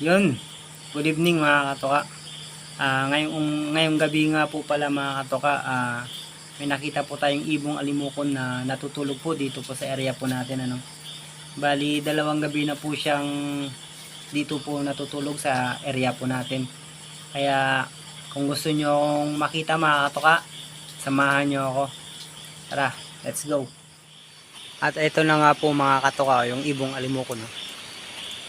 Yun. Good evening mga katoka. Ah, ngayong, um, ngayong gabi nga po pala mga katoka, ah, may nakita po tayong ibong alimukon na natutulog po dito po sa area po natin. Ano. Bali, dalawang gabi na po siyang dito po natutulog sa area po natin. Kaya kung gusto nyo makita mga katoka, samahan nyo ako. Tara, let's go. At ito na nga po mga katoka, yung ibong alimukon. No?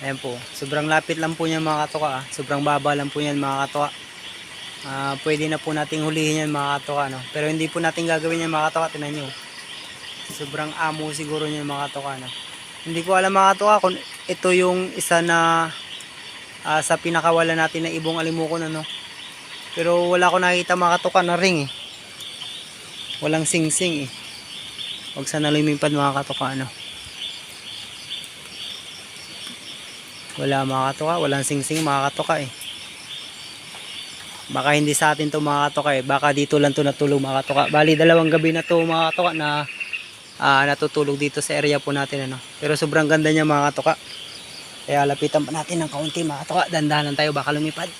Ayan po. Sobrang lapit lang po niyan mga katoka. ah. Sobrang baba lang po niyan mga katoka. Ah, pwede na po nating hulihin yan mga katoka. No? Pero hindi po natin gagawin yan mga katoka. Tinan nyo. Sobrang amo siguro niyan mga katoka. No? Hindi ko alam mga katoka kung ito yung isa na ah, sa pinakawala natin na ibong alimukon. Ano? Pero wala ko nakita mga katoka na ring eh. Walang sing-sing eh. Huwag sana lumipad mga katoka. Ano? Wala mga katoka, walang singsing mga katoka eh. Baka hindi sa atin to mga katoka eh. Baka dito lang to natulog mga katoka. Bali dalawang gabi na to mga katoka na ah, natutulog dito sa area po natin ano. Pero sobrang ganda niya mga katoka. Kaya lapitan pa natin ng kaunti mga katoka. Dandanan tayo baka lumipad.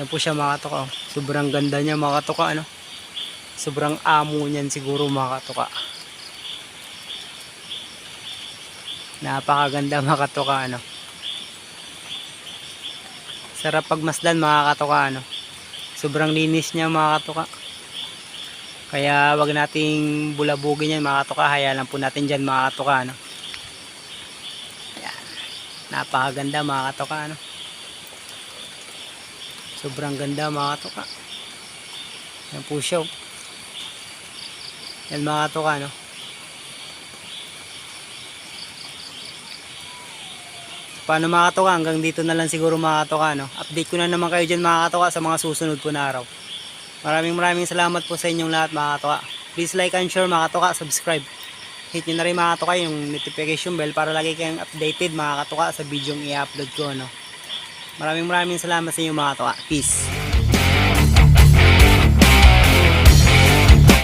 Yan po siya mga katoka. oh. Sobrang ganda niya mga katoka ano. Sobrang amo niyan siguro mga katoka. Napakaganda mga katoka ano. Sarap pagmasdan mga katoka ano. Sobrang linis niya mga katoka. Kaya wag nating bulabugin yan mga katoka. Hayaan po natin dyan mga katoka ano. Ayan. Napakaganda mga katoka ano. Sobrang ganda mga katoka. Yan po siya. oh. Yan mga katoka ano. Paano mga katoka? Hanggang dito na lang siguro mga katoka. No? Update ko na naman kayo dyan mga katoka sa mga susunod po na araw. Maraming maraming salamat po sa inyong lahat mga katoka. Please like and share mga katoka. Subscribe. Hit nyo na rin mga katoka yung notification bell para lagi kayong updated mga katoka sa video i-upload ko. No? Maraming maraming salamat sa inyo mga katoka. Peace.